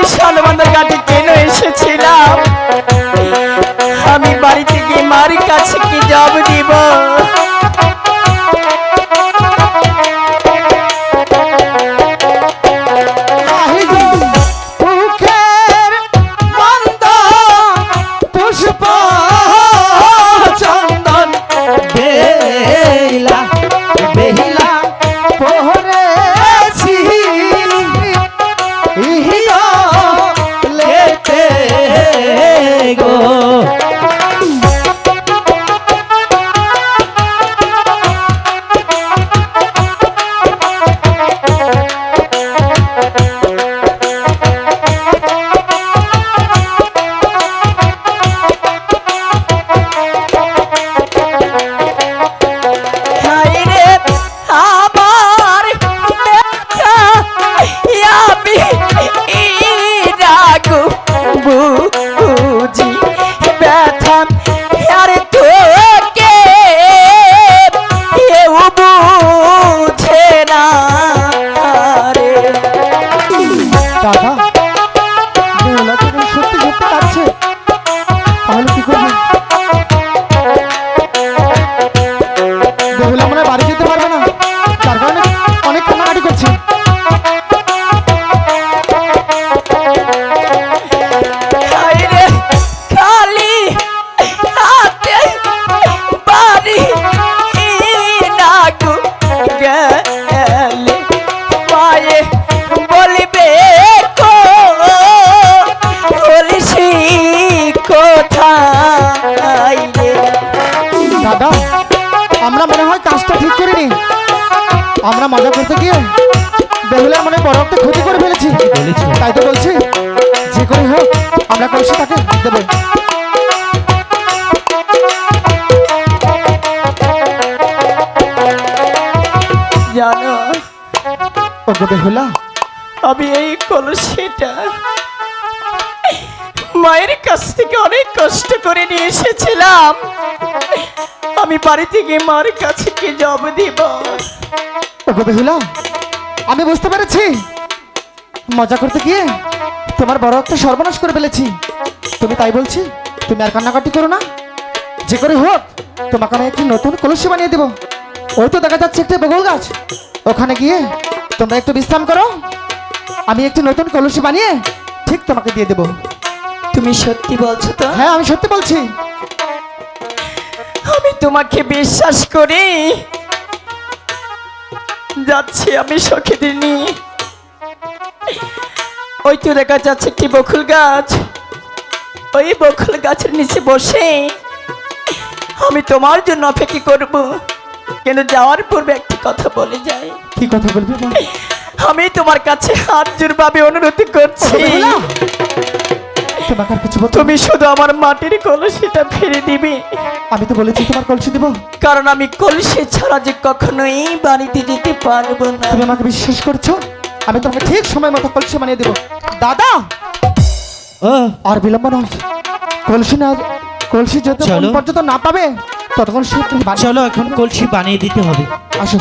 এই সালবান্ধার ঘাটে কেন এসেছিলাম। আমি বাড়িতে থেকে মার কাছে কি জব দিব? আমরা মজা করতে গিয়ে বেহুলার মনে বড় একটা ক্ষতি করে ফেলেছি। তাই তো বলছি যে করে হোক আমরা কলসি তাকে দেবো। জানো ওকে বেহুলা আমি এই কলসিটা মায়ের কাছ থেকে অনেক কষ্ট করে নিয়ে এসেছিলাম। আমি বাড়ি থেকে মার কাছে কি জব দিব। বেহুলা আমি বুঝতে পেরেছি। মজা করতে গিয়ে তোমার বড় একটা সর্বনাশ করে ফেলেছি। তুমি তাই বলছি তুমি আর কান্নাকাটি করো না। যে করে হোক তোমাকে আমি একটি নতুন কলসি বানিয়ে দেবো। ওই তো দেখা যাচ্ছে একটা বগল গাছ। ওখানে গিয়ে তোমরা একটু বিশ্রাম করো। আমি একটি নতুন কলসি বানিয়ে ঠিক তোমাকে দিয়ে দেবো। তুমি সত্যি বলছো তো? হ্যাঁ আমি সত্যি বলছি। আমি তোমাকে বিশ্বাস করি। যাচ্ছি আমি সখীদের নিয়ে ওই তো দেখা যাচ্ছে একটি বকুল গাছ। ওই বকুল গাছের নিচে বসে আমি তোমার জন্য অপেক্ষা করব। কিন্তু যাওয়ার পূর্বে একটি কথা বলে যাই। কি কথা বলবে আমি তোমার কাছে হাত জোরভাবে অনুরোধ করছি। তুমি শুধু আমার মাটির কলসিটা ফিরে দিবে। আমি তো বলেছি তোমার কলসি দেবো। কারণ আমি কলসি ছাড়া যে কখনোই বাড়িতে যেতে পারব না। তুমি আমাকে বিশ্বাস করছ? আমি তোমাকে ঠিক সময় মতো কলসি বানিয়ে দেবো। দাদা! আর বিলম্ব নয়। কলসি না কলসি যত। পর্যন্ত না পাবে ততক্ষণ সে তুমি বানিয়ে চলো এখন কলসি বানিয়ে দিতে হবে। আসো।